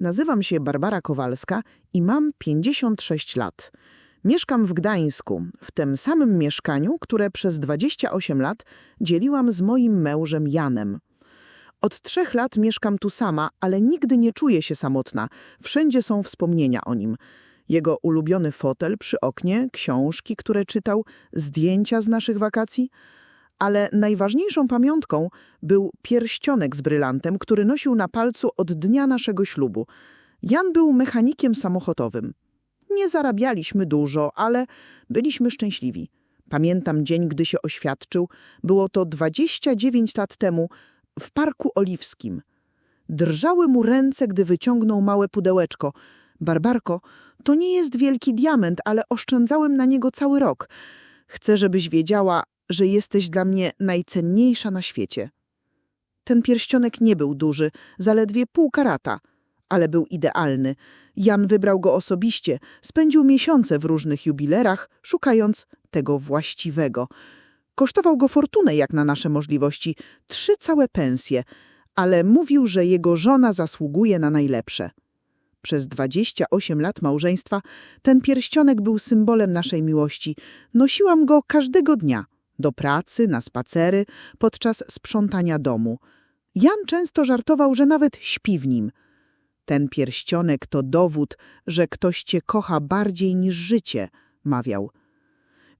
Nazywam się Barbara Kowalska i mam 56 lat. Mieszkam w Gdańsku, w tym samym mieszkaniu, które przez 28 lat dzieliłam z moim mężem Janem. Od trzech lat mieszkam tu sama, ale nigdy nie czuję się samotna. Wszędzie są wspomnienia o nim. Jego ulubiony fotel przy oknie, książki, które czytał, zdjęcia z naszych wakacji. Ale najważniejszą pamiątką był pierścionek z brylantem, który nosił na palcu od dnia naszego ślubu. Jan był mechanikiem samochodowym. Nie zarabialiśmy dużo, ale byliśmy szczęśliwi. Pamiętam dzień, gdy się oświadczył. Było to 29 lat temu w Parku Oliwskim. Drżały mu ręce, gdy wyciągnął małe pudełeczko. Barbarko, to nie jest wielki diament, ale oszczędzałem na niego cały rok. Chcę, żebyś wiedziała, że jesteś dla mnie najcenniejsza na świecie. Ten pierścionek nie był duży, zaledwie pół karata, ale był idealny. Jan wybrał go osobiście, spędził miesiące w różnych jubilerach, szukając tego właściwego. Kosztował go fortunę jak na nasze możliwości, trzy całe pensje, ale mówił, że jego żona zasługuje na najlepsze. Przez 28 lat małżeństwa ten pierścionek był symbolem naszej miłości. Nosiłam go każdego dnia, do pracy, na spacery, podczas sprzątania domu. Jan często żartował, że nawet śpi w nim. Ten pierścionek to dowód, że ktoś cię kocha bardziej niż życie, mawiał.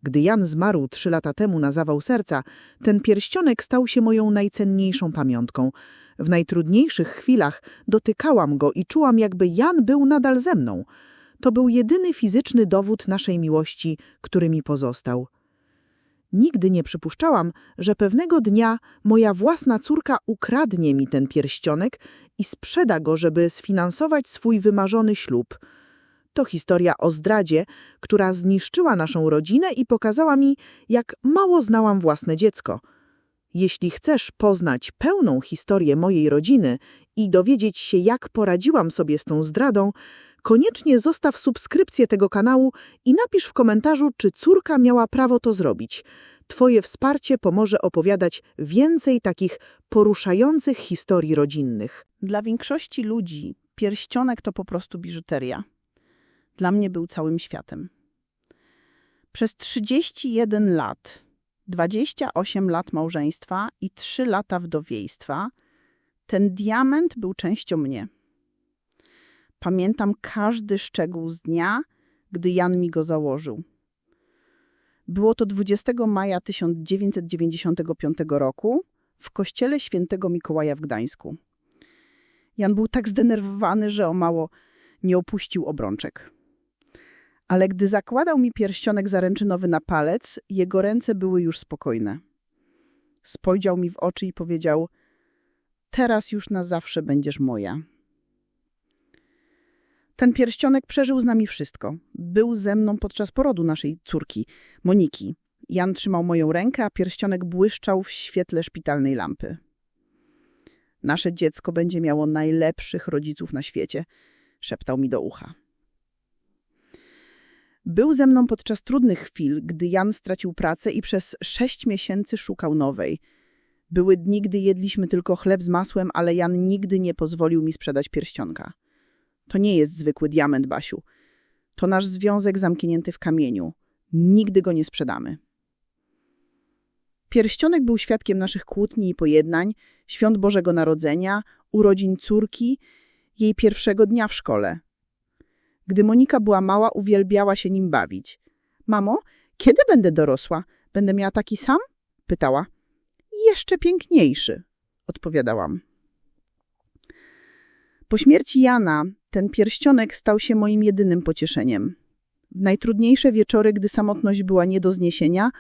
Gdy Jan zmarł trzy lata temu na zawał serca, ten pierścionek stał się moją najcenniejszą pamiątką. W najtrudniejszych chwilach dotykałam go i czułam, jakby Jan był nadal ze mną. To był jedyny fizyczny dowód naszej miłości, który mi pozostał. Nigdy nie przypuszczałam, że pewnego dnia moja własna córka ukradnie mi ten pierścionek i sprzeda go, żeby sfinansować swój wymarzony ślub. To historia o zdradzie, która zniszczyła naszą rodzinę i pokazała mi, jak mało znałam własne dziecko. Jeśli chcesz poznać pełną historię mojej rodziny i dowiedzieć się, jak poradziłam sobie z tą zdradą, koniecznie zostaw subskrypcję tego kanału i napisz w komentarzu, czy córka miała prawo to zrobić. Twoje wsparcie pomoże opowiadać więcej takich poruszających historii rodzinnych. Dla większości ludzi pierścionek to po prostu biżuteria. Dla mnie był całym światem. Przez 31 lat, 28 lat małżeństwa i 3 lata wdowiejstwa, ten diament był częścią mnie. Pamiętam każdy szczegół z dnia, gdy Jan mi go założył. Było to 20 maja 1995 roku w kościele świętego Mikołaja w Gdańsku. Jan był tak zdenerwowany, że o mało nie opuścił obrączek. Ale gdy zakładał mi pierścionek zaręczynowy na palec, jego ręce były już spokojne. Spojrzał mi w oczy i powiedział: Teraz już na zawsze będziesz moja. Ten pierścionek przeżył z nami wszystko. Był ze mną podczas porodu naszej córki, Moniki. Jan trzymał moją rękę, a pierścionek błyszczał w świetle szpitalnej lampy. Nasze dziecko będzie miało najlepszych rodziców na świecie, szeptał mi do ucha. Był ze mną podczas trudnych chwil, gdy Jan stracił pracę i przez sześć miesięcy szukał nowej. Były dni, gdy jedliśmy tylko chleb z masłem, ale Jan nigdy nie pozwolił mi sprzedać pierścionka. To nie jest zwykły diament, Basiu. To nasz związek zamknięty w kamieniu. Nigdy go nie sprzedamy. Pierścionek był świadkiem naszych kłótni i pojednań, świąt Bożego Narodzenia, urodzin córki, jej pierwszego dnia w szkole. Gdy Monika była mała, uwielbiała się nim bawić. Mamo, kiedy będę dorosła? Będę miała taki sam? Pytała. Jeszcze piękniejszy, odpowiadałam. Po śmierci Jana ten pierścionek stał się moim jedynym pocieszeniem. W najtrudniejsze wieczory, gdy samotność była nie do zniesienia,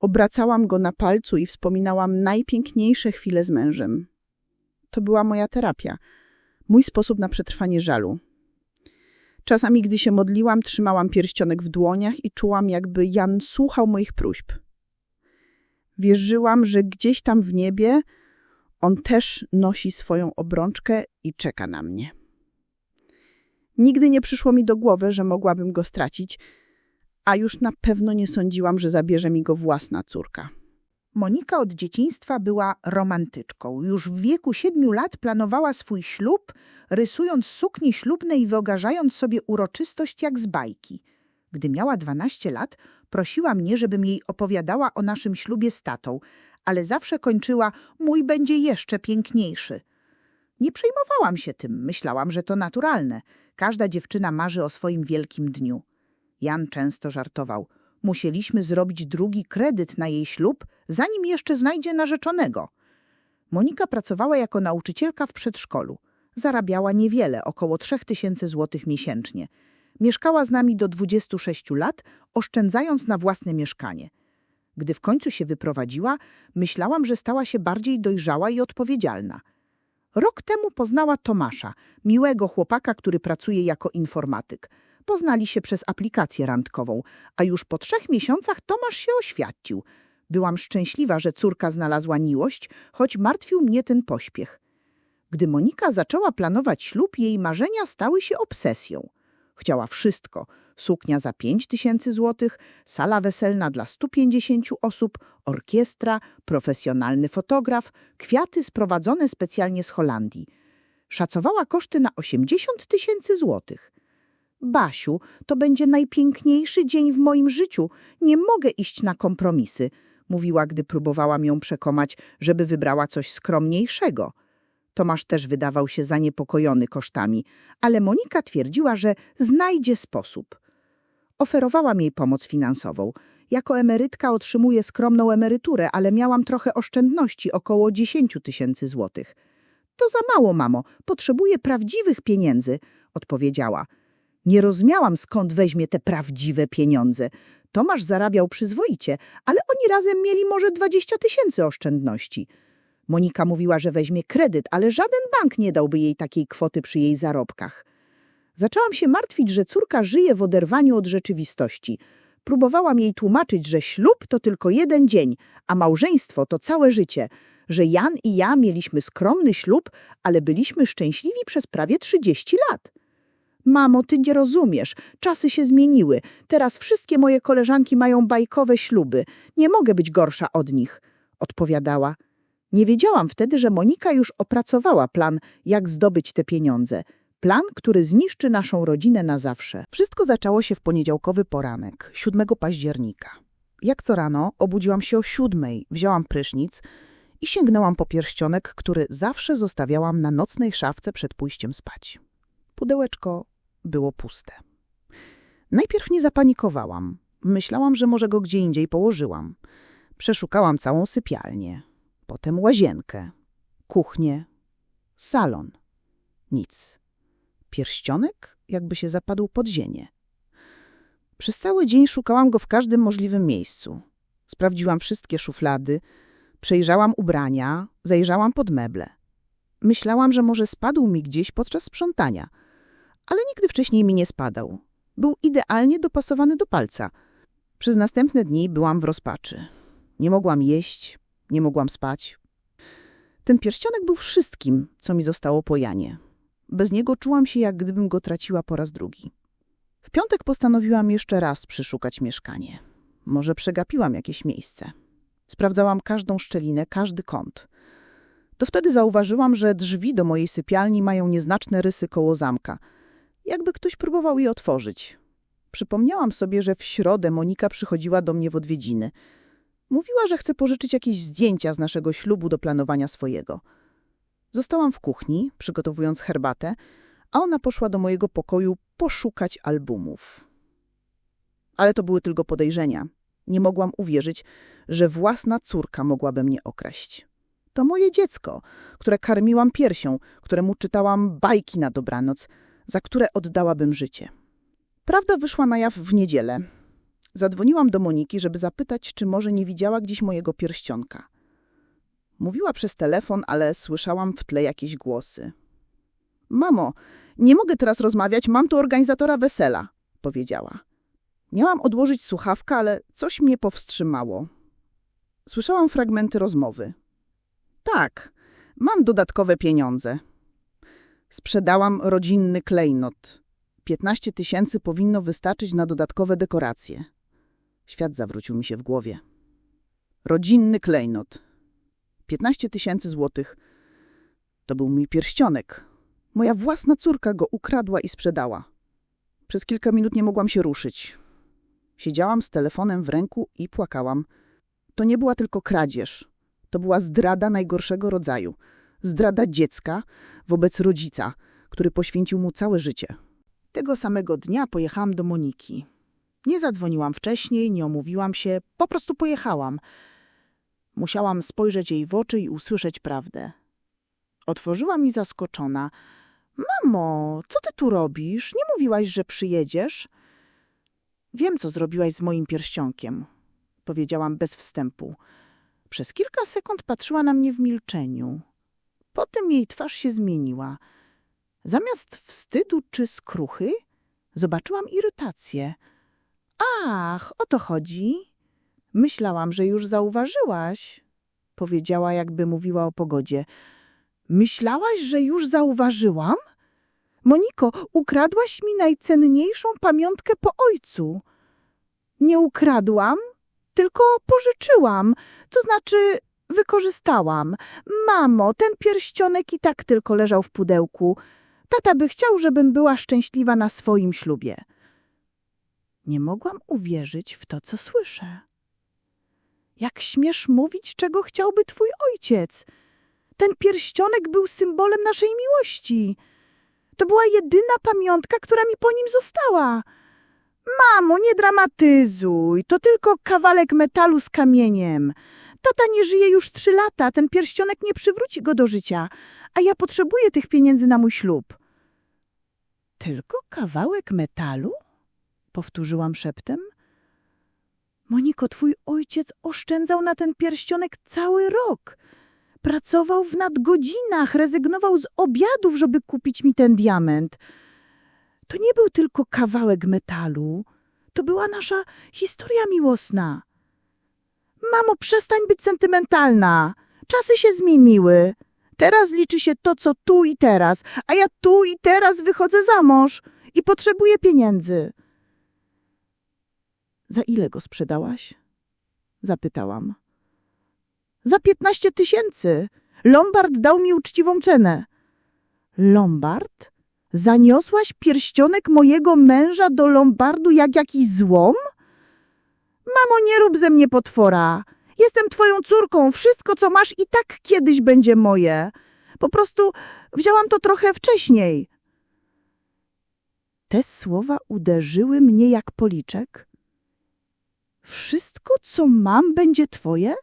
obracałam go na palcu i wspominałam najpiękniejsze chwile z mężem. To była moja terapia, mój sposób na przetrwanie żalu. Czasami, gdy się modliłam, trzymałam pierścionek w dłoniach i czułam, jakby Jan słuchał moich próśb. Wierzyłam, że gdzieś tam w niebie on też nosi swoją obrączkę i czeka na mnie. Nigdy nie przyszło mi do głowy, że mogłabym go stracić, a już na pewno nie sądziłam, że zabierze mi go własna córka. Monika od dzieciństwa była romantyczką. Już w wieku siedmiu lat planowała swój ślub, rysując suknie ślubne i wyobrażając sobie uroczystość jak z bajki. Gdy miała 12 lat, prosiła mnie, żebym jej opowiadała o naszym ślubie z tatą, ale zawsze kończyła mój będzie jeszcze piękniejszy. Nie przejmowałam się tym, myślałam, że to naturalne. Każda dziewczyna marzy o swoim wielkim dniu. Jan często żartował. Musieliśmy zrobić drugi kredyt na jej ślub, zanim jeszcze znajdzie narzeczonego. Monika pracowała jako nauczycielka w przedszkolu. Zarabiała niewiele, około 3000 złotych miesięcznie. Mieszkała z nami do 26 lat, oszczędzając na własne mieszkanie. Gdy w końcu się wyprowadziła, myślałam, że stała się bardziej dojrzała i odpowiedzialna. Rok temu poznała Tomasza, miłego chłopaka, który pracuje jako informatyk. Poznali się przez aplikację randkową, a już po trzech miesiącach Tomasz się oświadczył. Byłam szczęśliwa, że córka znalazła miłość, choć martwił mnie ten pośpiech. Gdy Monika zaczęła planować ślub, jej marzenia stały się obsesją. Chciała wszystko. Suknia za 5 tysięcy złotych, sala weselna dla 150 osób, orkiestra, profesjonalny fotograf, kwiaty sprowadzone specjalnie z Holandii. Szacowała koszty na 80 tysięcy złotych. Basiu, to będzie najpiękniejszy dzień w moim życiu. Nie mogę iść na kompromisy, mówiła, gdy próbowałam ją przekonać, żeby wybrała coś skromniejszego. Tomasz też wydawał się zaniepokojony kosztami, ale Monika twierdziła, że znajdzie sposób. Oferowałam jej pomoc finansową. Jako emerytka otrzymuję skromną emeryturę, ale miałam trochę oszczędności, około 10 tysięcy złotych. To za mało, mamo. Potrzebuję prawdziwych pieniędzy, odpowiedziała. Nie rozumiałam, skąd weźmie te prawdziwe pieniądze. Tomasz zarabiał przyzwoicie, ale oni razem mieli może 20 tysięcy oszczędności. Monika mówiła, że weźmie kredyt, ale żaden bank nie dałby jej takiej kwoty przy jej zarobkach. Zaczęłam się martwić, że córka żyje w oderwaniu od rzeczywistości. Próbowałam jej tłumaczyć, że ślub to tylko jeden dzień, a małżeństwo to całe życie, że Jan i ja mieliśmy skromny ślub, ale byliśmy szczęśliwi przez prawie 30 lat. Mamo, ty nie rozumiesz. Czasy się zmieniły. Teraz wszystkie moje koleżanki mają bajkowe śluby. Nie mogę być gorsza od nich, odpowiadała. Nie wiedziałam wtedy, że Monika już opracowała plan, jak zdobyć te pieniądze. Plan, który zniszczy naszą rodzinę na zawsze. Wszystko zaczęło się w poniedziałkowy poranek, 7 października. Jak co rano obudziłam się o siódmej, wzięłam prysznic i sięgnęłam po pierścionek, który zawsze zostawiałam na nocnej szafce przed pójściem spać. Pudełeczko było puste. Najpierw nie zapanikowałam. Myślałam, że może go gdzie indziej położyłam. Przeszukałam całą sypialnię, potem łazienkę, kuchnię, salon. Nic. Pierścionek jakby się zapadł pod ziemię. Przez cały dzień szukałam go w każdym możliwym miejscu. Sprawdziłam wszystkie szuflady, przejrzałam ubrania, zajrzałam pod meble. Myślałam, że może spadł mi gdzieś podczas sprzątania, ale nigdy wcześniej mi nie spadał. Był idealnie dopasowany do palca. Przez następne dni byłam w rozpaczy. Nie mogłam jeść, nie mogłam spać. Ten pierścionek był wszystkim, co mi zostało po Janie. Bez niego czułam się, jak gdybym go traciła po raz drugi. W piątek postanowiłam jeszcze raz przyszukać mieszkanie. Może przegapiłam jakieś miejsce. Sprawdzałam każdą szczelinę, każdy kąt. To wtedy zauważyłam, że drzwi do mojej sypialni mają nieznaczne rysy koło zamka. Jakby ktoś próbował je otworzyć. Przypomniałam sobie, że w środę Monika przychodziła do mnie w odwiedziny. Mówiła, że chce pożyczyć jakieś zdjęcia z naszego ślubu do planowania swojego. Zostałam w kuchni, przygotowując herbatę, a ona poszła do mojego pokoju poszukać albumów. Ale to były tylko podejrzenia. Nie mogłam uwierzyć, że własna córka mogłaby mnie okraść. To moje dziecko, które karmiłam piersią, któremu czytałam bajki na dobranoc, za które oddałabym życie. Prawda wyszła na jaw w niedzielę. Zadzwoniłam do Moniki, żeby zapytać, czy może nie widziała gdzieś mojego pierścionka. Mówiła przez telefon, ale słyszałam w tle jakieś głosy. Mamo, nie mogę teraz rozmawiać, mam tu organizatora wesela, powiedziała. Miałam odłożyć słuchawkę, ale coś mnie powstrzymało. Słyszałam fragmenty rozmowy. Tak, mam dodatkowe pieniądze. Sprzedałam rodzinny klejnot. 15 tysięcy powinno wystarczyć na dodatkowe dekoracje. Świat zawrócił mi się w głowie. rodzinny klejnot. 15 tysięcy złotych. To był mój pierścionek. Moja własna córka go ukradła i sprzedała. Przez kilka minut nie mogłam się ruszyć. Siedziałam z telefonem w ręku i płakałam. To nie była tylko kradzież. To była zdrada najgorszego rodzaju. Zdrada dziecka wobec rodzica, który poświęcił mu całe życie. Tego samego dnia pojechałam do Moniki. Nie zadzwoniłam wcześniej, nie omówiłam się, po prostu pojechałam. Musiałam spojrzeć jej w oczy i usłyszeć prawdę. Otworzyła mi zaskoczona. Mamo, co ty tu robisz? Nie mówiłaś, że przyjedziesz? Wiem, co zrobiłaś z moim pierścionkiem, powiedziałam bez wstępu. Przez kilka sekund patrzyła na mnie w milczeniu. Potem jej twarz się zmieniła. Zamiast wstydu czy skruchy, zobaczyłam irytację. Ach, o to chodzi. Myślałam, że już zauważyłaś, powiedziała, jakby mówiła o pogodzie. Myślałaś, że już zauważyłam? Moniko, ukradłaś mi najcenniejszą pamiątkę po ojcu. Nie ukradłam, tylko pożyczyłam, to znaczy wykorzystałam. Mamo, ten pierścionek i tak tylko leżał w pudełku. Tata by chciał, żebym była szczęśliwa na swoim ślubie. Nie mogłam uwierzyć w to, co słyszę. Jak śmiesz mówić, czego chciałby twój ojciec? Ten pierścionek był symbolem naszej miłości. To była jedyna pamiątka, która mi po nim została. Mamo, nie dramatyzuj, to tylko kawałek metalu z kamieniem. Tata nie żyje już trzy lata, ten pierścionek nie przywróci go do życia, a ja potrzebuję tych pieniędzy na mój ślub. Tylko kawałek metalu? Powtórzyłam szeptem. Moniko, twój ojciec oszczędzał na ten pierścionek cały rok. Pracował w nadgodzinach, rezygnował z obiadów, żeby kupić mi ten diament. To nie był tylko kawałek metalu, to była nasza historia miłosna. Mamo, przestań być sentymentalna. Czasy się zmieniły. Teraz liczy się to, co tu i teraz, a ja tu i teraz wychodzę za mąż i potrzebuję pieniędzy. Za ile go sprzedałaś? Zapytałam. Za piętnaście tysięcy. Lombard dał mi uczciwą cenę. Lombard? Zaniosłaś pierścionek mojego męża do Lombardu jak jakiś złom? Mamo, nie rób ze mnie potwora. Jestem twoją córką. Wszystko, co masz, i tak kiedyś będzie moje. Po prostu wzięłam to trochę wcześniej. Te słowa uderzyły mnie jak policzek. Wszystko, co mam, będzie twoje?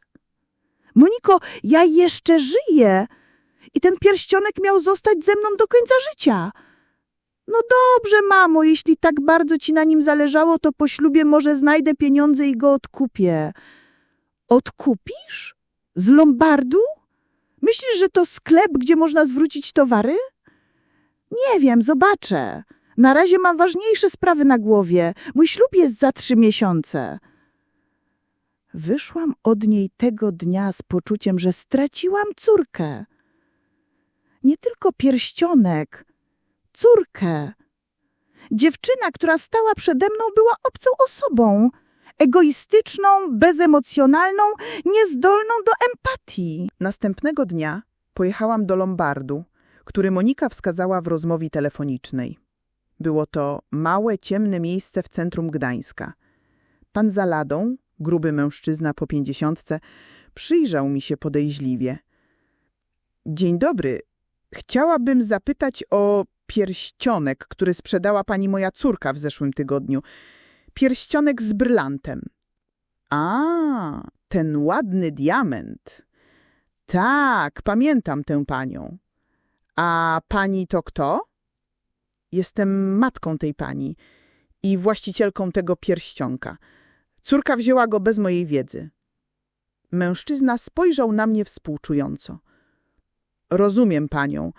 Moniko, ja jeszcze żyję. I ten pierścionek miał zostać ze mną do końca życia. No dobrze, mamo, jeśli tak bardzo ci na nim zależało, to po ślubie może znajdę pieniądze i go odkupię. Odkupisz? Z Lombardu? Myślisz, że to sklep, gdzie można zwrócić towary? Nie wiem, zobaczę. Na razie mam ważniejsze sprawy na głowie. Mój ślub jest za trzy miesiące. Wyszłam od niej tego dnia z poczuciem, że straciłam córkę. Nie tylko pierścionek, córkę. Dziewczyna, która stała przede mną, była obcą osobą. Egoistyczną, bezemocjonalną, niezdolną do empatii. Następnego dnia pojechałam do Lombardu, który Monika wskazała w rozmowie telefonicznej. Było to małe, ciemne miejsce w centrum Gdańska. Pan za ladą, gruby mężczyzna po pięćdziesiątce, przyjrzał mi się podejrzliwie. Dzień dobry. Chciałabym zapytać o pierścionek, który sprzedała pani moja córka w zeszłym tygodniu. Pierścionek z brylantem. A, ten ładny diament. Tak, pamiętam tę panią. A pani to kto? Jestem matką tej pani i właścicielką tego pierścionka. Córka wzięła go bez mojej wiedzy. Mężczyzna spojrzał na mnie współczująco. Rozumiem panią,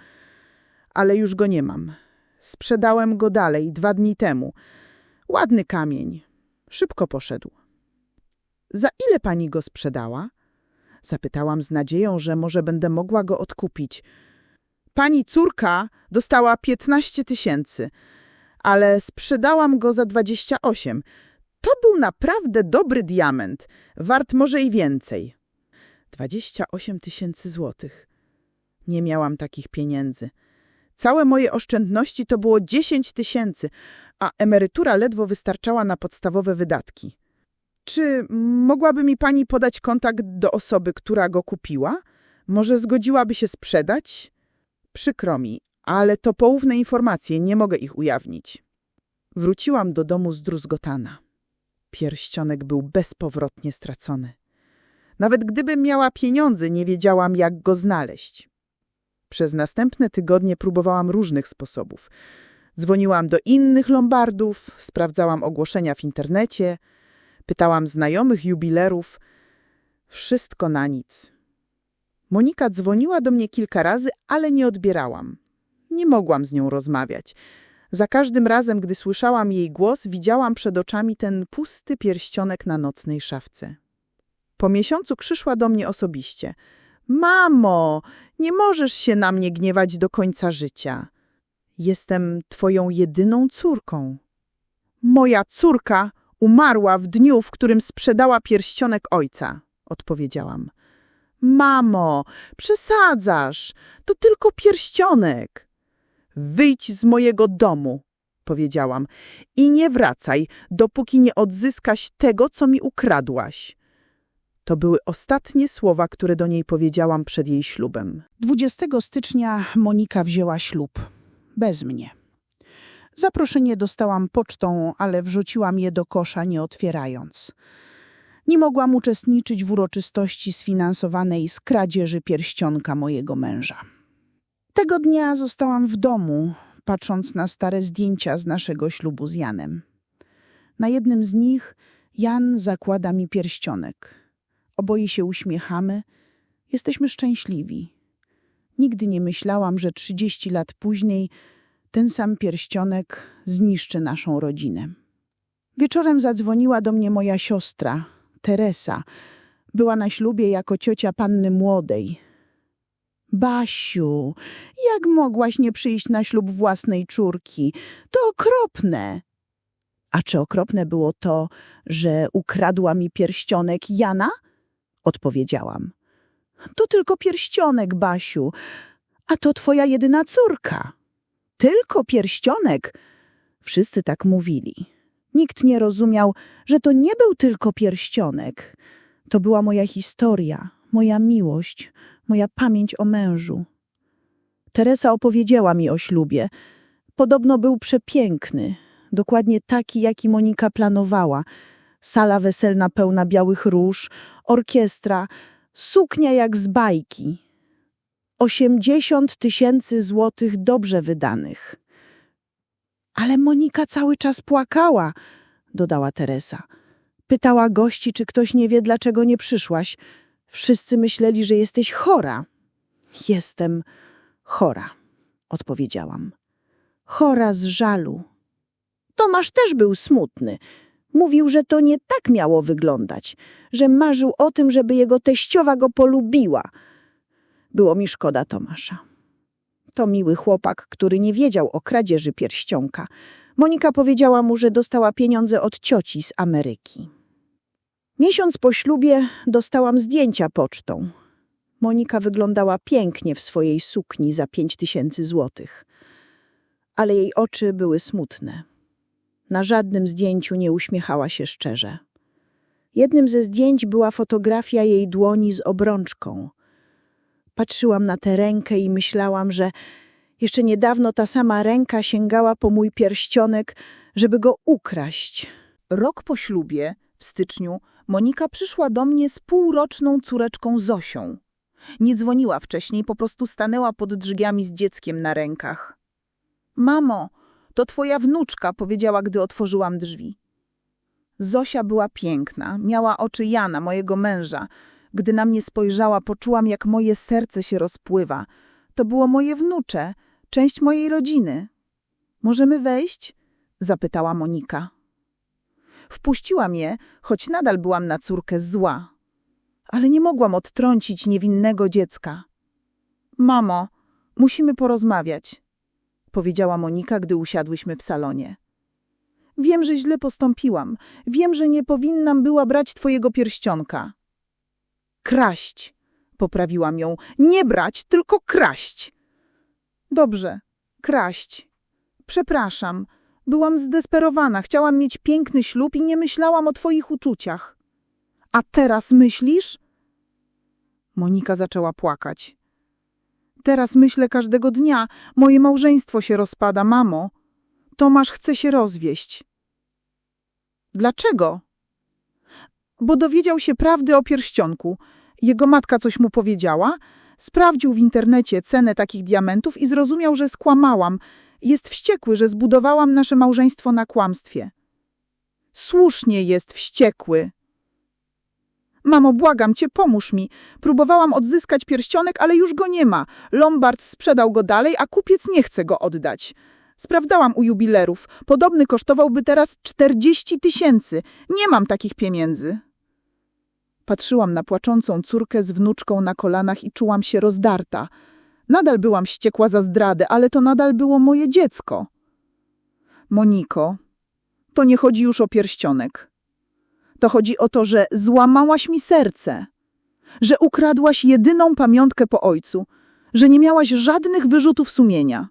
ale już go nie mam. Sprzedałem go dalej dwa dni temu. Ładny kamień. Szybko poszedł. Za ile pani go sprzedała? Zapytałam z nadzieją, że może będę mogła go odkupić. Pani córka dostała 15 tysięcy, ale sprzedałam go za 28. To był naprawdę dobry diament, wart może i więcej. 28 tysięcy złotych. Nie miałam takich pieniędzy. Całe moje oszczędności to było 10 tysięcy, a emerytura ledwo wystarczała na podstawowe wydatki. Czy mogłaby mi pani podać kontakt do osoby, która go kupiła? Może zgodziłaby się sprzedać? Przykro mi, ale to poufne informacje, nie mogę ich ujawnić. Wróciłam do domu zdruzgotana. Pierścionek był bezpowrotnie stracony. Nawet gdybym miała pieniądze, nie wiedziałam, jak go znaleźć. Przez następne tygodnie próbowałam różnych sposobów. Dzwoniłam do innych lombardów, sprawdzałam ogłoszenia w internecie, pytałam znajomych jubilerów. Wszystko na nic. Monika dzwoniła do mnie kilka razy, ale nie odbierałam. Nie mogłam z nią rozmawiać. Za każdym razem, gdy słyszałam jej głos, widziałam przed oczami ten pusty pierścionek na nocnej szafce. Po miesiącu przyszła do mnie osobiście. Mamo, nie możesz się na mnie gniewać do końca życia. Jestem twoją jedyną córką. Moja córka umarła w dniu, w którym sprzedała pierścionek ojca, odpowiedziałam. Mamo, przesadzasz. To tylko pierścionek. Wyjdź z mojego domu, powiedziałam, i nie wracaj, dopóki nie odzyskasz tego, co mi ukradłaś. To były ostatnie słowa, które do niej powiedziałam przed jej ślubem. 20 stycznia Monika wzięła ślub. Bez mnie. Zaproszenie dostałam pocztą, ale wrzuciłam je do kosza, nie otwierając. Nie mogłam uczestniczyć w uroczystości sfinansowanej z kradzieży pierścionka mojego męża. Tego dnia zostałam w domu, patrząc na stare zdjęcia z naszego ślubu z Janem. Na jednym z nich Jan zakłada mi pierścionek. Oboje się uśmiechamy, jesteśmy szczęśliwi. Nigdy nie myślałam, że 30 lat później ten sam pierścionek zniszczy naszą rodzinę. Wieczorem zadzwoniła do mnie moja siostra, Teresa. Była na ślubie jako ciocia panny młodej. Basiu, jak mogłaś nie przyjść na ślub własnej córki? To okropne. A czy okropne było to, że ukradła mi pierścionek Jana? Odpowiedziałam. To tylko pierścionek, Basiu, a to twoja jedyna córka. Tylko pierścionek? Wszyscy tak mówili. Nikt nie rozumiał, że to nie był tylko pierścionek. To była moja historia, moja miłość, moja pamięć o mężu. Teresa opowiedziała mi o ślubie. Podobno był przepiękny, dokładnie taki, jaki Monika planowała. Sala weselna pełna białych róż, orkiestra, suknia jak z bajki. Osiemdziesiąt tysięcy złotych dobrze wydanych. Ale Monika cały czas płakała, dodała Teresa. Pytała gości, czy ktoś nie wie, dlaczego nie przyszłaś. Wszyscy myśleli, że jesteś chora. Jestem chora, odpowiedziałam. Chora z żalu. Tomasz też był smutny. Mówił, że to nie tak miało wyglądać, że marzył o tym, żeby jego teściowa go polubiła. Było mi szkoda Tomasza. To miły chłopak, który nie wiedział o kradzieży pierścionka. Monika powiedziała mu, że dostała pieniądze od cioci z Ameryki. Miesiąc po ślubie dostałam zdjęcia pocztą. Monika wyglądała pięknie w swojej sukni za pięć tysięcy złotych. Ale jej oczy były smutne. Na żadnym zdjęciu nie uśmiechała się szczerze. Jednym ze zdjęć była fotografia jej dłoni z obrączką. Patrzyłam na tę rękę i myślałam, że jeszcze niedawno ta sama ręka sięgała po mój pierścionek, żeby go ukraść. Rok po ślubie, w styczniu, Monika przyszła do mnie z półroczną córeczką Zosią. Nie dzwoniła wcześniej, po prostu stanęła pod drzwiami z dzieckiem na rękach. Mamo, to twoja wnuczka, powiedziała, gdy otworzyłam drzwi. Zosia była piękna, miała oczy Jana, mojego męża. Gdy na mnie spojrzała, poczułam, jak moje serce się rozpływa. To było moje wnucze, część mojej rodziny. Możemy wejść? zapytała Monika. Wpuściłam je, choć nadal byłam na córkę zła. Ale nie mogłam odtrącić niewinnego dziecka. Mamo, musimy porozmawiać, powiedziała Monika, gdy usiadłyśmy w salonie. Wiem, że źle postąpiłam. Wiem, że nie powinnam była brać twojego pierścionka. Kraść, poprawiłam ją. Nie brać, tylko kraść. Dobrze, kraść. Przepraszam. Byłam zdesperowana, chciałam mieć piękny ślub i nie myślałam o twoich uczuciach. A teraz myślisz? Monika zaczęła płakać. Teraz myślę każdego dnia. Moje małżeństwo się rozpada, mamo. Tomasz chce się rozwieść. Dlaczego? Bo dowiedział się prawdy o pierścionku. Jego matka coś mu powiedziała. Sprawdził w internecie cenę takich diamentów i zrozumiał, że skłamałam. Jest wściekły, że zbudowałam nasze małżeństwo na kłamstwie. Słusznie jest wściekły. Mamo, błagam cię, pomóż mi. Próbowałam odzyskać pierścionek, ale już go nie ma. Lombard sprzedał go dalej, a kupiec nie chce go oddać. Sprawdzałam u jubilerów. Podobny kosztowałby teraz 40 tysięcy. Nie mam takich pieniędzy. Patrzyłam na płaczącą córkę z wnuczką na kolanach i czułam się rozdarta. Nadal byłam wściekła za zdradę, ale to nadal było moje dziecko. Moniko, to nie chodzi już o pierścionek. To chodzi o to, że złamałaś mi serce, że ukradłaś jedyną pamiątkę po ojcu, że nie miałaś żadnych wyrzutów sumienia.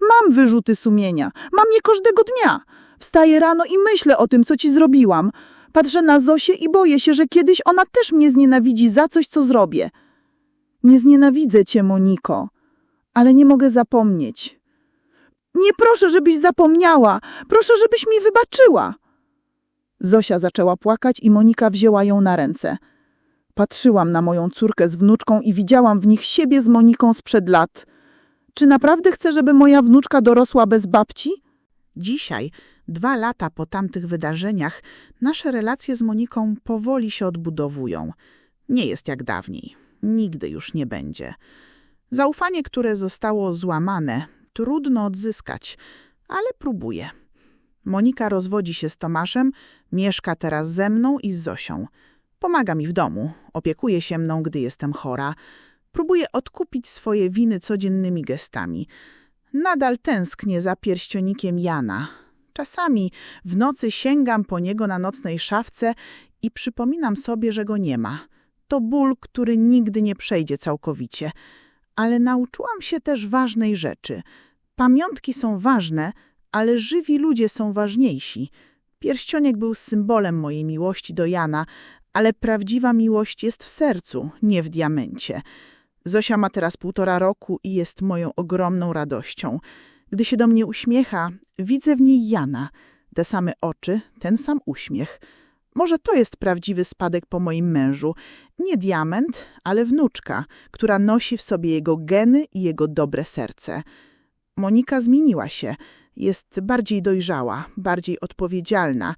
Mam wyrzuty sumienia, mam je każdego dnia. Wstaję rano i myślę o tym, co ci zrobiłam. Patrzę na Zosię i boję się, że kiedyś ona też mnie znienawidzi za coś, co zrobię. Nie znienawidzę cię, Moniko, ale nie mogę zapomnieć. Nie proszę, żebyś zapomniała. Proszę, żebyś mi wybaczyła. Zosia zaczęła płakać i Monika wzięła ją na ręce. Patrzyłam na moją córkę z wnuczką i widziałam w nich siebie z Moniką sprzed lat. Czy naprawdę chcę, żeby moja wnuczka dorosła bez babci? Dzisiaj, dwa lata po tamtych wydarzeniach, nasze relacje z Moniką powoli się odbudowują. Nie jest jak dawniej. Nigdy już nie będzie. Zaufanie, które zostało złamane, trudno odzyskać, ale próbuję. Monika rozwodzi się z Tomaszem, mieszka teraz ze mną i z Zosią. Pomaga mi w domu, opiekuje się mną, gdy jestem chora. Próbuje odkupić swoje winy codziennymi gestami. Nadal tęsknię za pierścionikiem Jana. Czasami w nocy sięgam po niego na nocnej szafce i przypominam sobie, że go nie ma. To ból, który nigdy nie przejdzie całkowicie. Ale nauczyłam się też ważnej rzeczy. Pamiątki są ważne, ale żywi ludzie są ważniejsi. Pierścionek był symbolem mojej miłości do Jana, ale prawdziwa miłość jest w sercu, nie w diamencie. Zosia ma teraz półtora roku i jest moją ogromną radością. Gdy się do mnie uśmiecha, widzę w niej Jana. Te same oczy, ten sam uśmiech. Może to jest prawdziwy spadek po moim mężu. Nie diament, ale wnuczka, która nosi w sobie jego geny i jego dobre serce. Monika zmieniła się. Jest bardziej dojrzała, bardziej odpowiedzialna.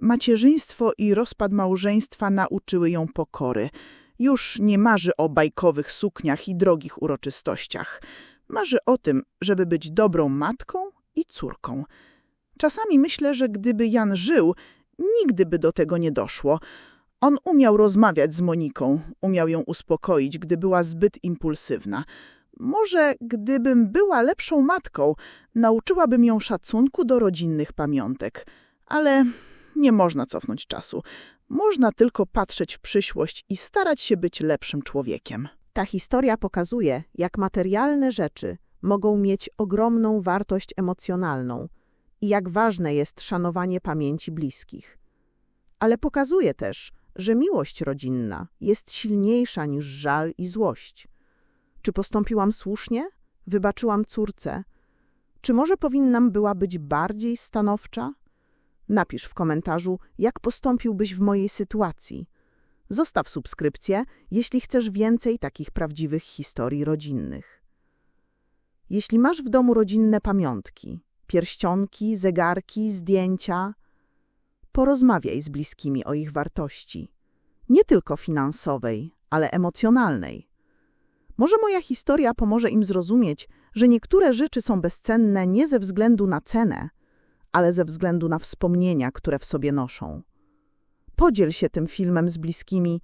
Macierzyństwo i rozpad małżeństwa nauczyły ją pokory. Już nie marzy o bajkowych sukniach i drogich uroczystościach. Marzy o tym, żeby być dobrą matką i córką. Czasami myślę, że gdyby Jan żył, nigdy by do tego nie doszło. On umiał rozmawiać z Moniką, umiał ją uspokoić, gdy była zbyt impulsywna. Może gdybym była lepszą matką, nauczyłabym ją szacunku do rodzinnych pamiątek. Ale nie można cofnąć czasu. Można tylko patrzeć w przyszłość i starać się być lepszym człowiekiem. Ta historia pokazuje, jak materialne rzeczy mogą mieć ogromną wartość emocjonalną i jak ważne jest szanowanie pamięci bliskich. Ale pokazuje też, że miłość rodzinna jest silniejsza niż żal i złość. Czy postąpiłam słusznie? Wybaczyłam córce? Czy może powinnam była być bardziej stanowcza? Napisz w komentarzu, jak postąpiłbyś w mojej sytuacji. Zostaw subskrypcję, jeśli chcesz więcej takich prawdziwych historii rodzinnych. Jeśli masz w domu rodzinne pamiątki, pierścionki, zegarki, zdjęcia, porozmawiaj z bliskimi o ich wartości. Nie tylko finansowej, ale emocjonalnej. Może moja historia pomoże im zrozumieć, że niektóre rzeczy są bezcenne nie ze względu na cenę, ale ze względu na wspomnienia, które w sobie noszą. Podziel się tym filmem z bliskimi.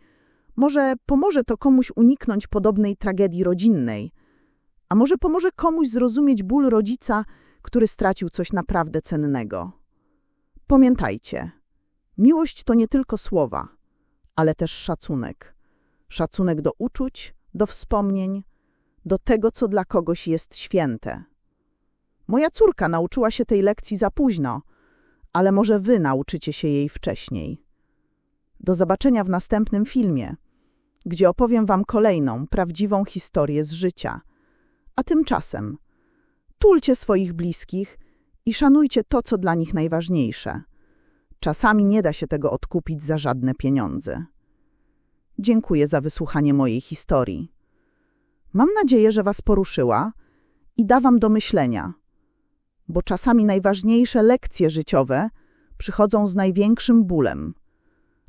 Może pomoże to komuś uniknąć podobnej tragedii rodzinnej, a może pomoże komuś zrozumieć ból rodzica, który stracił coś naprawdę cennego. Pamiętajcie, miłość to nie tylko słowa, ale też szacunek. Szacunek do uczuć, do wspomnień, do tego, co dla kogoś jest święte. Moja córka nauczyła się tej lekcji za późno, ale może wy nauczycie się jej wcześniej. Do zobaczenia w następnym filmie, gdzie opowiem wam kolejną, prawdziwą historię z życia. A tymczasem tulcie swoich bliskich i szanujcie to, co dla nich najważniejsze. Czasami nie da się tego odkupić za żadne pieniądze. Dziękuję za wysłuchanie mojej historii. Mam nadzieję, że Was poruszyła i da Wam do myślenia, bo czasami najważniejsze lekcje życiowe przychodzą z największym bólem.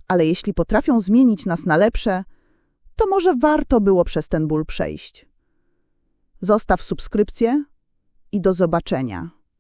Ale jeśli potrafią zmienić nas na lepsze, to może warto było przez ten ból przejść. Zostaw subskrypcję i do zobaczenia.